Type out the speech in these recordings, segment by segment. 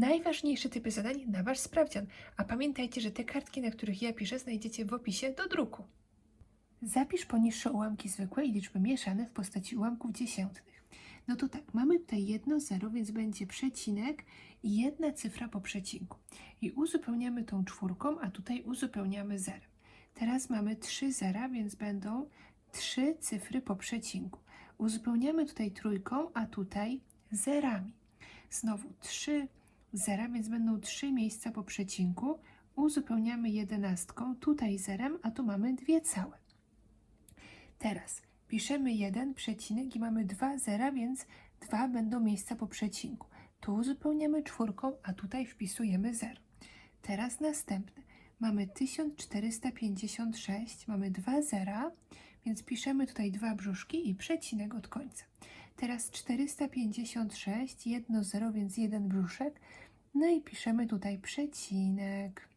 najważniejsze typy zadań na Wasz sprawdzian. A pamiętajcie, że te kartki, na których ja piszę, znajdziecie w opisie do druku. Zapisz poniższe ułamki zwykłe i liczby mieszane w postaci ułamków dziesiętnych. No to tak, mamy tutaj jedno zero, więc będzie przecinek i jedna cyfra po przecinku. I uzupełniamy tą czwórką, a tutaj uzupełniamy zerem. Teraz mamy trzy zera, więc będą trzy cyfry po przecinku. Uzupełniamy tutaj trójką, a tutaj zerami. Znowu trzy zera, więc będą trzy miejsca po przecinku. Uzupełniamy jedenastką, tutaj zerem, a tu mamy dwie całe. Teraz piszemy jeden przecinek i mamy dwa zera, więc dwa będą miejsca po przecinku. Tu uzupełniamy czwórką, a tutaj wpisujemy zero. Teraz następne. Mamy 1456, mamy dwa zera, więc piszemy tutaj dwa brzuszki i przecinek od końca. Teraz 456, jedno zero, więc jeden brzuszek. No i piszemy tutaj przecinek.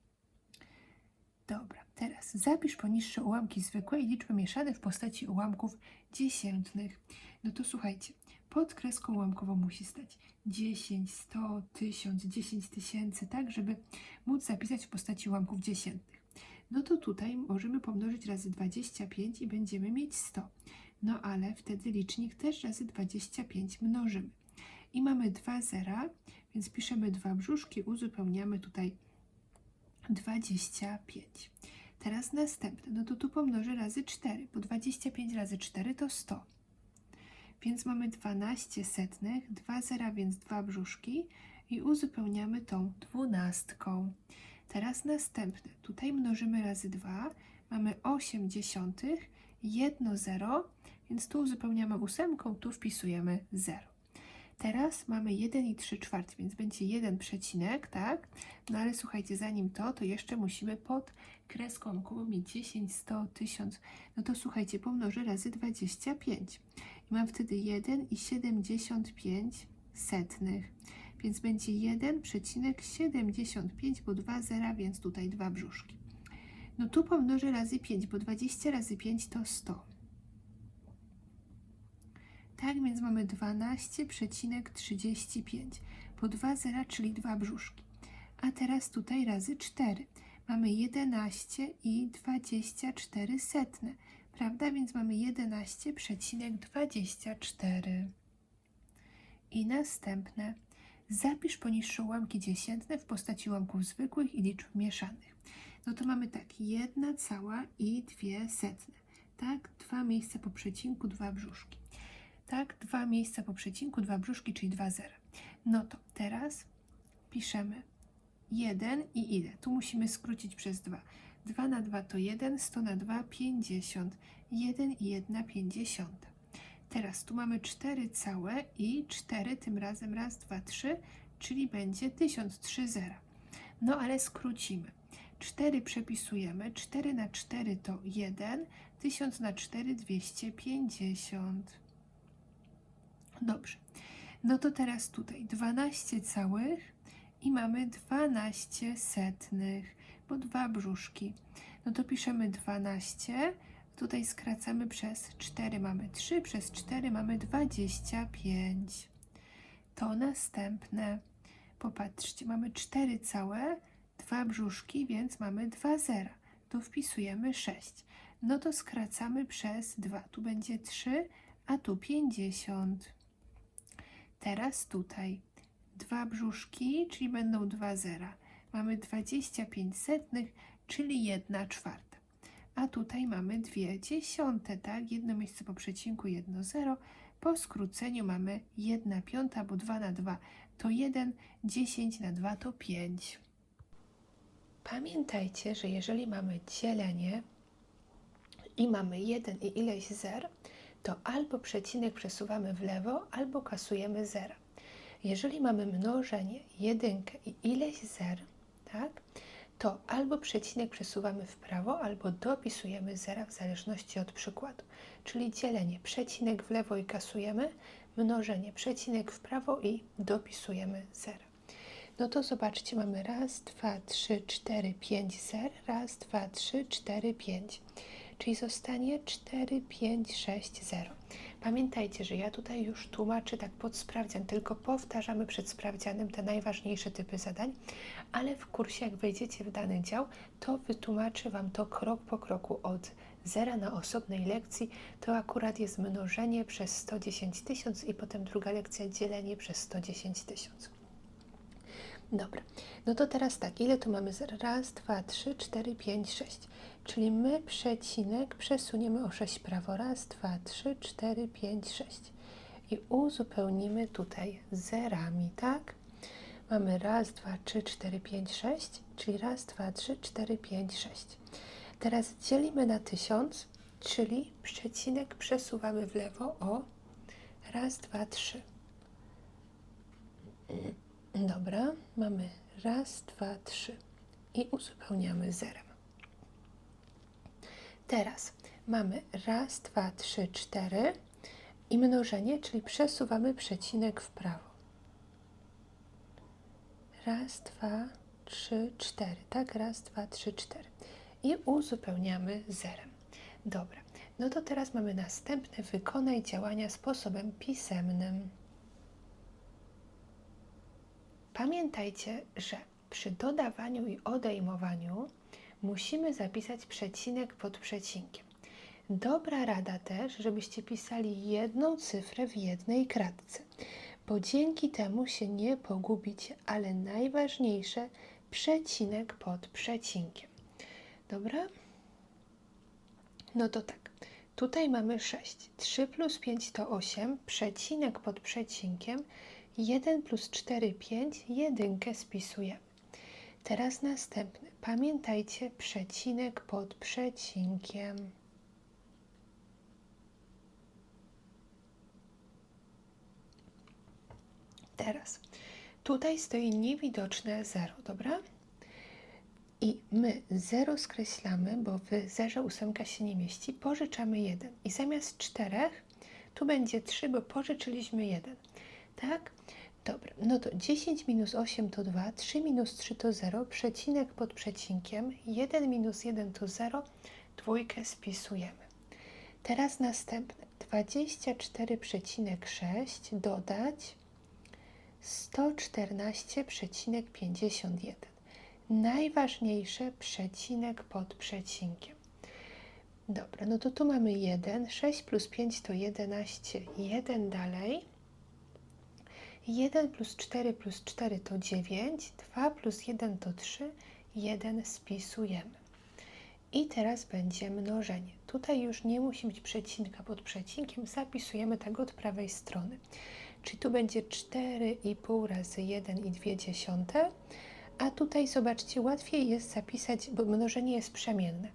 Dobra, teraz zapisz poniższe ułamki zwykłe i liczby mieszane w postaci ułamków dziesiętnych. No to słuchajcie, pod kreską ułamkową musi stać 10, 100, 1000, 10 tysięcy, tak, żeby móc zapisać w postaci ułamków dziesiętnych. No to tutaj możemy pomnożyć razy 25 i będziemy mieć 100. No ale wtedy licznik też razy 25 mnożymy. I mamy dwa zera, więc piszemy dwa brzuszki, uzupełniamy tutaj 25. Teraz następne, no to tu pomnożę razy 4, bo 25 razy 4 to 100. Więc mamy 12 setnych, 2 zera, więc 2 brzuszki i uzupełniamy tą dwunastką. Teraz następne, tutaj mnożymy razy 2, mamy 8 dziesiątych, 1 zero, więc tu uzupełniamy ósemką, tu wpisujemy 0. Teraz mamy 1 i 3 czwarte, więc będzie 1 przecinek, tak? No ale słuchajcie, zanim to, to jeszcze musimy pod kreską łamkową mieć 10, 100, 1000. No to słuchajcie, pomnożę razy 25. I mam wtedy 1 i 75 setnych. Więc będzie 1 przecinek 75, bo 2 zera, więc tutaj dwa brzuszki. No tu pomnożę razy 5, bo 20 razy 5 to 100. Tak więc mamy 12,35 po 2 zera, czyli 2 brzuszki. A teraz tutaj razy 4. Mamy 11 i 24 setne, prawda? Więc mamy 11,24. I następne. Zapisz poniższe ułamki dziesiętne w postaci ułamków zwykłych i liczb mieszanych. No to mamy tak, jedna cała i dwie setne. Tak, dwa miejsca po przecinku, dwa brzuszki tak? Dwa miejsca po przecinku, dwa brzuszki, czyli dwa zera. No to teraz piszemy 1 i ile? Tu musimy skrócić przez 2. 2 na 2 to 1, 100 na 2, 50. 1 i 1 50. Teraz tu mamy 4 całe i 4 tym razem raz, 2, 3, czyli będzie 1003 zera. No ale skrócimy. 4 przepisujemy, 4 na 4 to 1, 1000 na 4 250. Dobrze. No to teraz tutaj 12 całych i mamy 12 setnych, bo dwa brzuszki. No to piszemy 12, tutaj skracamy przez 4, mamy 3, przez 4 mamy 25. To następne. Popatrzcie, mamy 4 całe, dwa brzuszki, więc mamy 2 zera. Tu wpisujemy 6. No to skracamy przez 2. Tu będzie 3, a tu 50. Teraz tutaj dwa brzuszki, czyli będą dwa zera. Mamy 25 setnych, czyli 1 czwarta. A tutaj mamy dwie dziesiąte, tak? Jedno miejsce po przecinku, jedno zero. Po skróceniu mamy 1 piąta, bo 2 na 2 to 1, 10 na 2 to 5. Pamiętajcie, że jeżeli mamy dzielenie i mamy 1 i ileś zer, to albo przecinek przesuwamy w lewo, albo kasujemy zera. Jeżeli mamy mnożenie, jedynkę i ileś zer, tak, to albo przecinek przesuwamy w prawo, albo dopisujemy zera w zależności od przykładu. Czyli dzielenie, przecinek w lewo i kasujemy, mnożenie, przecinek w prawo i dopisujemy zera. No to zobaczcie, mamy raz, dwa, trzy, cztery, pięć zer, raz, dwa, trzy, cztery, pięć czyli zostanie 4, 5, 6, 0. Pamiętajcie, że ja tutaj już tłumaczę tak pod sprawdzian, tylko powtarzamy przed sprawdzianem te najważniejsze typy zadań, ale w kursie, jak wejdziecie w dany dział, to wytłumaczę Wam to krok po kroku od zera na osobnej lekcji. To akurat jest mnożenie przez 110 tysiąc i potem druga lekcja dzielenie przez 110 tysiąc. Dobra, no to teraz tak, ile tu mamy? Raz, dwa, trzy, cztery, pięć, sześć. Czyli my przecinek przesuniemy o 6 prawo. Raz, dwa, trzy, cztery, pięć, sześć. I uzupełnimy tutaj zerami, tak? Mamy raz, dwa, trzy, cztery, pięć, sześć, czyli raz, dwa, trzy, cztery, pięć, sześć. Teraz dzielimy na tysiąc, czyli przecinek przesuwamy w lewo o raz, dwa, trzy. Dobra, mamy raz, dwa, trzy i uzupełniamy zerem. Teraz mamy raz, dwa, trzy, cztery i mnożenie, czyli przesuwamy przecinek w prawo. Raz, dwa, trzy, cztery, tak? Raz, dwa, trzy, cztery. I uzupełniamy zerem. Dobra, no to teraz mamy następne wykonaj działania sposobem pisemnym. Pamiętajcie, że przy dodawaniu i odejmowaniu musimy zapisać przecinek pod przecinkiem. Dobra rada też, żebyście pisali jedną cyfrę w jednej kratce, bo dzięki temu się nie pogubicie, ale najważniejsze przecinek pod przecinkiem. Dobra? No to tak. Tutaj mamy 6. 3 plus 5 to 8. Przecinek pod przecinkiem 1 plus 4, 5, jedynkę spisujemy. Teraz następny. Pamiętajcie przecinek pod przecinkiem. Teraz tutaj stoi niewidoczne 0, dobra? I my 0 skreślamy, bo w zerze ósemka się nie mieści, pożyczamy 1. I zamiast 4 tu będzie 3, bo pożyczyliśmy 1 tak? Dobra, no to 10 minus 8 to 2, 3 minus 3 to 0, przecinek pod przecinkiem, 1 minus 1 to 0, dwójkę spisujemy. Teraz następne, 24,6 dodać 114,51. Najważniejsze przecinek pod przecinkiem. Dobra, no to tu mamy 1, 6 plus 5 to 11, 1 dalej 1 plus 4 plus 4 to 9, 2 plus 1 to 3, 1 spisujemy. I teraz będzie mnożenie. Tutaj już nie musi być przecinka pod przecinkiem, zapisujemy tego od prawej strony. Czyli tu będzie 4,5 razy 1,2, a tutaj zobaczcie, łatwiej jest zapisać, bo mnożenie jest przemienne.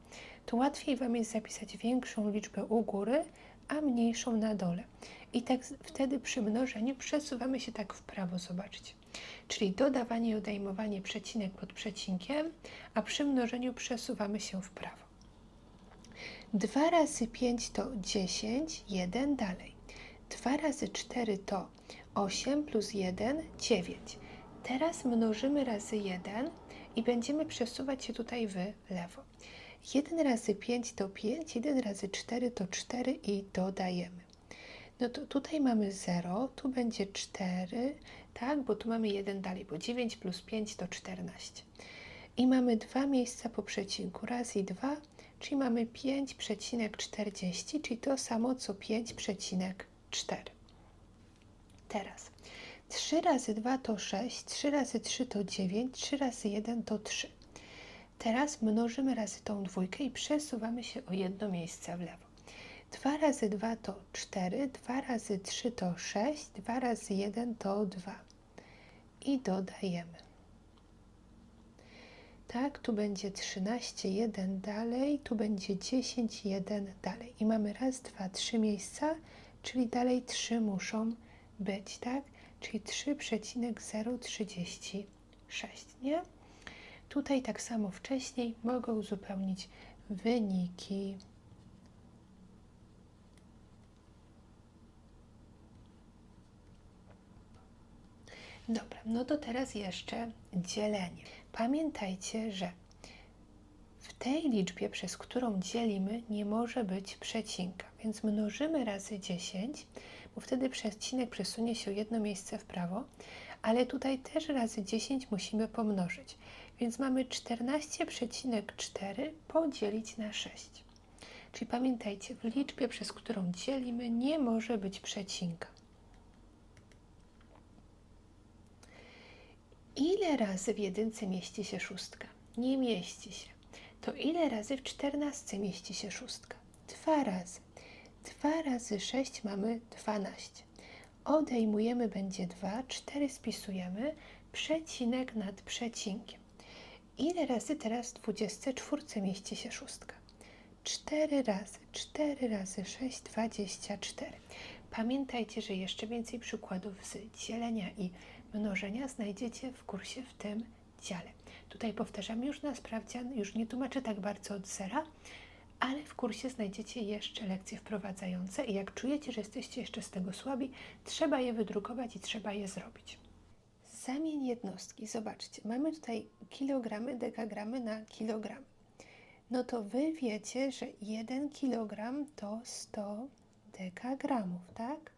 To łatwiej Wam jest zapisać większą liczbę u góry, a mniejszą na dole. I tak wtedy przy mnożeniu przesuwamy się tak w prawo, zobaczcie. Czyli dodawanie i odejmowanie przecinek pod przecinkiem, a przy mnożeniu przesuwamy się w prawo. 2 razy 5 to 10, 1 dalej. 2 razy 4 to 8 plus 1, 9. Teraz mnożymy razy 1 i będziemy przesuwać się tutaj w lewo. 1 razy 5 to 5, 1 razy 4 to 4 i dodajemy. No to tutaj mamy 0, tu będzie 4, tak, bo tu mamy 1 dalej, bo 9 plus 5 to 14. I mamy dwa miejsca po przecinku, raz i dwa, czyli mamy 5,40, czyli to samo co 5,4. Teraz 3 razy 2 to 6, 3 razy 3 to 9, 3 razy 1 to 3. Teraz mnożymy razy tą dwójkę i przesuwamy się o jedno miejsce w lewo. 2 razy 2 to 4, 2 razy 3 to 6, 2 razy 1 to 2. I dodajemy. Tak, tu będzie 13, 1 dalej, tu będzie 10, 1 dalej. I mamy raz, dwa, trzy miejsca, czyli dalej 3 muszą być, tak? Czyli 3,036, nie? Tutaj tak samo wcześniej mogę uzupełnić wyniki. Dobra, no to teraz jeszcze dzielenie. Pamiętajcie, że W tej liczbie, przez którą dzielimy, nie może być przecinka, więc mnożymy razy 10, bo wtedy przecinek przesunie się jedno miejsce w prawo, ale tutaj też razy 10 musimy pomnożyć, więc mamy 14,4 podzielić na 6. Czyli pamiętajcie, w liczbie, przez którą dzielimy, nie może być przecinka. Ile razy w jedynce mieści się szóstka? Nie mieści się. To ile razy w czternastce mieści się szóstka? Dwa razy. Dwa razy sześć mamy dwanaście. Odejmujemy będzie dwa, cztery spisujemy, przecinek nad przecinkiem. Ile razy teraz w dwudziestce czwórce mieści się szóstka? Cztery razy. Cztery razy sześć, dwadzieścia cztery. Pamiętajcie, że jeszcze więcej przykładów z dzielenia i mnożenia znajdziecie w kursie w tym dziale. Tutaj powtarzam już na sprawdzian, już nie tłumaczę tak bardzo od zera, ale w kursie znajdziecie jeszcze lekcje wprowadzające i jak czujecie, że jesteście jeszcze z tego słabi, trzeba je wydrukować i trzeba je zrobić. Zamień jednostki. Zobaczcie, mamy tutaj kilogramy, dekagramy na kilogramy. No to wy wiecie, że 1 kilogram to 100 dekagramów, tak?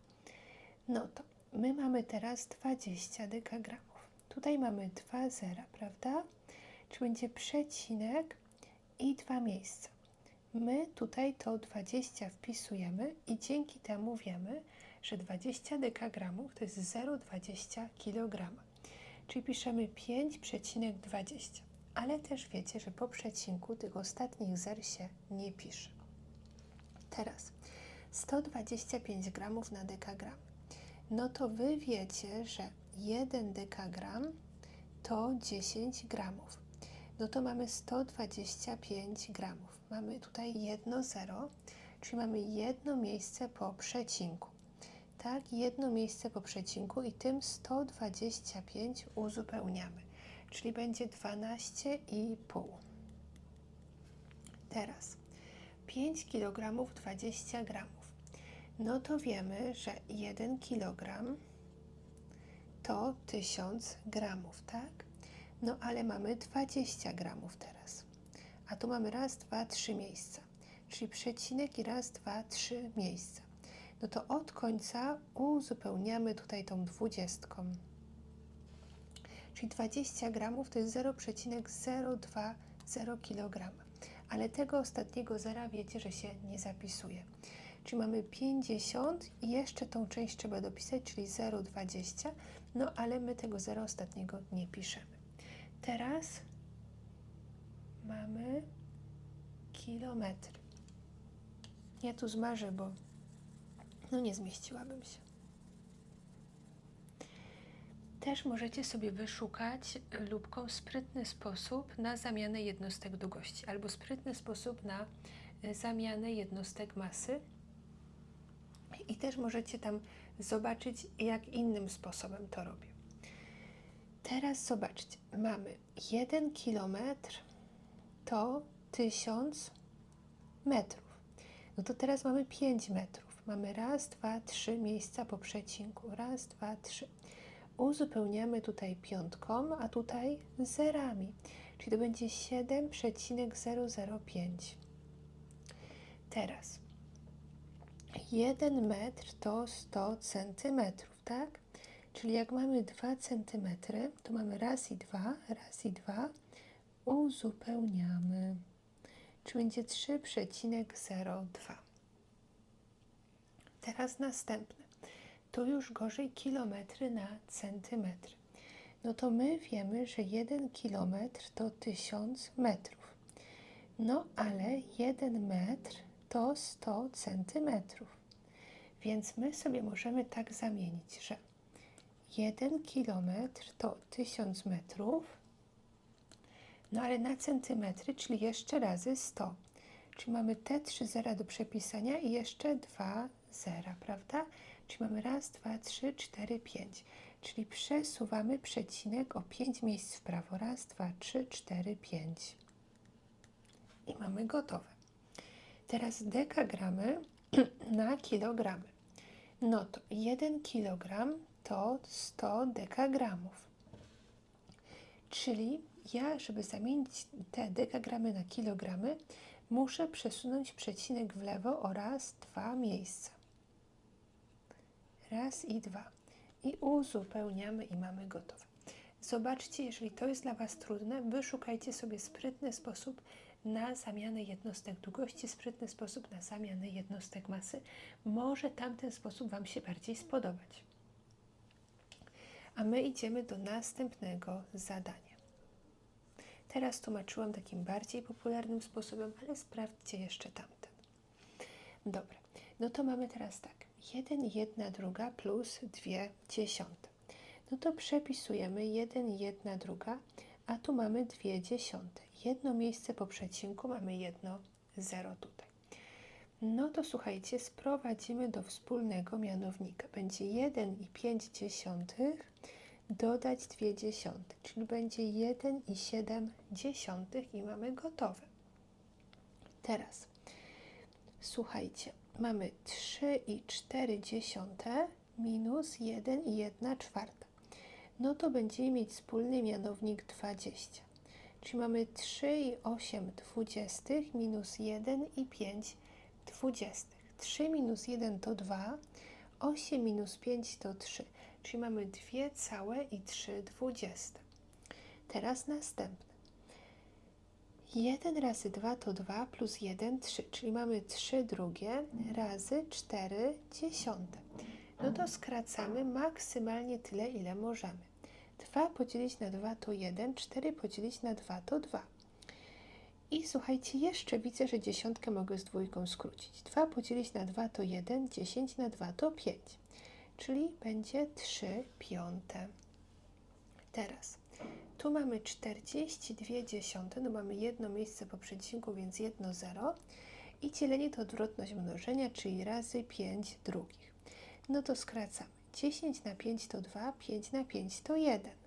No to my mamy teraz 20 dekagramów. Tutaj mamy dwa zera, prawda? Czy będzie przecinek i dwa miejsca. My tutaj to 20 wpisujemy i dzięki temu wiemy, że 20 dekagramów to jest 0,20 kg. Czyli piszemy 5,20. Ale też wiecie, że po przecinku tych ostatnich zer się nie pisze. Teraz 125 gramów na dekagram. No to wy wiecie, że 1 dekagram to 10 gramów. No to mamy 125 gramów. Mamy tutaj jedno zero, czyli mamy jedno miejsce po przecinku. Tak, jedno miejsce po przecinku i tym 125 uzupełniamy, czyli będzie 12,5. Teraz 5 kg 20 gramów. No to wiemy, że 1 kg to 1000 gramów, tak? No ale mamy 20 gramów teraz. A tu mamy raz, dwa, trzy miejsca. Czyli przecinek i raz, dwa, trzy miejsca. No to od końca uzupełniamy tutaj tą dwudziestką. Czyli 20 gramów to jest 0,020 kg. Ale tego ostatniego zera wiecie, że się nie zapisuje. Czyli mamy 50 i jeszcze tą część trzeba dopisać, czyli 0,20, no ale my tego zera ostatniego nie piszemy. Teraz mamy kilometr. Ja tu zmarzę, bo no nie zmieściłabym się. Też możecie sobie wyszukać lubką sprytny sposób na zamianę jednostek długości albo sprytny sposób na y, zamianę jednostek masy. I też możecie tam zobaczyć, jak innym sposobem to robię. Teraz zobaczcie, mamy 1 kilometr to 1000 metrów. No to teraz mamy 5 metrów. Mamy raz, dwa, trzy miejsca po przecinku. Raz, dwa, trzy. Uzupełniamy tutaj piątką, a tutaj zerami. Czyli to będzie 7,005. Teraz 1 metr to 100 centymetrów, tak? Czyli jak mamy 2 centymetry, to mamy raz i dwa, raz i dwa, uzupełniamy. Czyli będzie 3,02. Teraz następne. Tu już gorzej kilometry na centymetry. No to my wiemy, że 1 kilometr to 1000 metrów. No ale 1 metr to 100 centymetrów. Więc my sobie możemy tak zamienić, że 1 kilometr to 1000 metrów, no ale na centymetry, czyli jeszcze razy 100. Czyli mamy te trzy zera do przepisania i jeszcze dwa zera, prawda? Czyli mamy raz, dwa, trzy, cztery, pięć. Czyli przesuwamy przecinek o 5 miejsc w prawo. Raz, dwa, trzy, cztery, pięć. I mamy gotowe. Teraz dekagramy na kilogramy. No to 1 kilogram to 100 dekagramów. Czyli ja, żeby zamienić te dekagramy na kilogramy, muszę przesunąć przecinek w lewo oraz dwa miejsca. Raz i dwa. I uzupełniamy i mamy gotowe. Zobaczcie, jeżeli to jest dla Was trudne, wyszukajcie sobie sprytny sposób na zamianę jednostek długości, sprytny sposób na zamianę jednostek masy. Może tamten sposób Wam się bardziej spodobać. A my idziemy do następnego zadania. Teraz tłumaczyłam takim bardziej popularnym sposobem, ale sprawdźcie jeszcze tamten. Dobra, no to mamy teraz tak. 1, 1 druga plus 2 dziesiąte. No to przepisujemy 1, 1 druga, a tu mamy 2 dziesiąte. Jedno miejsce po przecinku mamy jedno 0 tutaj. No to słuchajcie, sprowadzimy do wspólnego mianownika. Będzie 1 i 5 dziesiątych dodać 2 dziesiąte, czyli będzie 1 i 7 dziesiątych i mamy gotowe. Teraz słuchajcie, mamy 3 i 4 dziesiąte minus 1 i 1 czwarta. No to będziemy mieć wspólny mianownik 20. Czyli mamy 3 i 8 dwudziestych minus 1 i 5 dwudziestych. 3 minus 1 to 2, 8 minus 5 to 3. Czyli mamy 2 całe i 3 dwudzieste. Teraz następne. 1 razy 2 to 2 plus 1 3, czyli mamy 3 drugie razy 4 dziesiąte. No to skracamy maksymalnie tyle, ile możemy. 2 podzielić na 2 to 1, 4 podzielić na 2 to 2. I słuchajcie, jeszcze widzę, że dziesiątkę mogę z dwójką skrócić. 2 podzielić na 2 to 1, 10 na 2 to 5, czyli będzie 3 piąte. Teraz tu mamy 42 dziesiąte, no mamy jedno miejsce po przecinku, więc jedno 0 i dzielenie to odwrotność mnożenia, czyli razy 5 drugich. No to skracamy. 10 na 5 to 2, 5 na 5 to 1.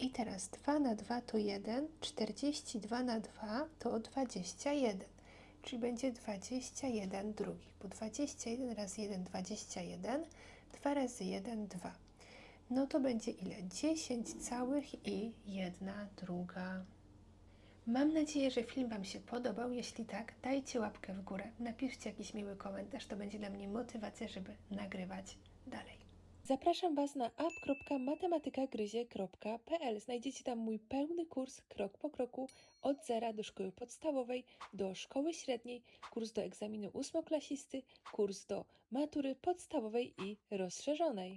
I teraz 2 na 2 to 1, 42 na 2 to 21, czyli będzie 21 drugich, bo 21 razy 1, 21, 2 razy 1, 2. No to będzie ile? 10 całych i 1 druga. Mam nadzieję, że film Wam się podobał. Jeśli tak, dajcie łapkę w górę, napiszcie jakiś miły komentarz, to będzie dla mnie motywacja, żeby nagrywać dalej. Zapraszam Was na app.matemakagryzie.pl. Znajdziecie tam mój pełny kurs krok po kroku od zera do szkoły podstawowej, do szkoły średniej, kurs do egzaminu ósmoklasisty, kurs do matury podstawowej i rozszerzonej.